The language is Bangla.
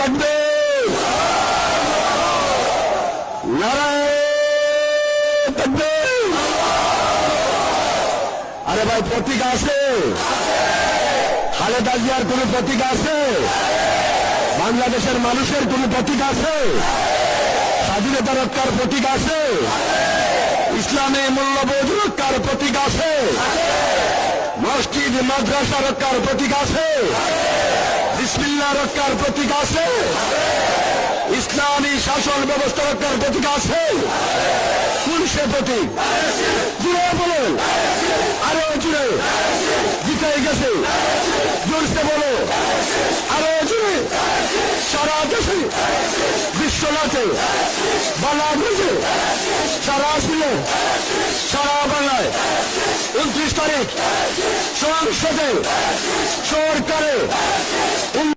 থাকবে। আরে ভাই, প্রতীক আছে। খালেদা জিয়ার কোন প্রতীক আছে? বাংলাদেশের মানুষের কোন প্রতীক আছে? স্বাধীনতা রক্ষার প্রতীক আছে? ইসলামী মূল্যবোধ রক্ষার প্রতীক আছে? মসজিদ, মাদ্রাসা রক্ষার প্রতীক আছে? বিসমিল্লা রক্ষার প্রতীক আছে। ইসলামী শাসন ব্যবস্থা রক্ষার প্রতীক আছে। কোন সে প্রতীক? জুড়ে বলুন আরও জুড়ে। জিতে গেছে। জোরসে বলো। আরও জুড়ে। সারা দেশে, বিশ্বনাথে, বাংলাদেশে, সারা আসলে সারা বাংলায়। উনত্রিশ তারিখ, সংসদে সরকারে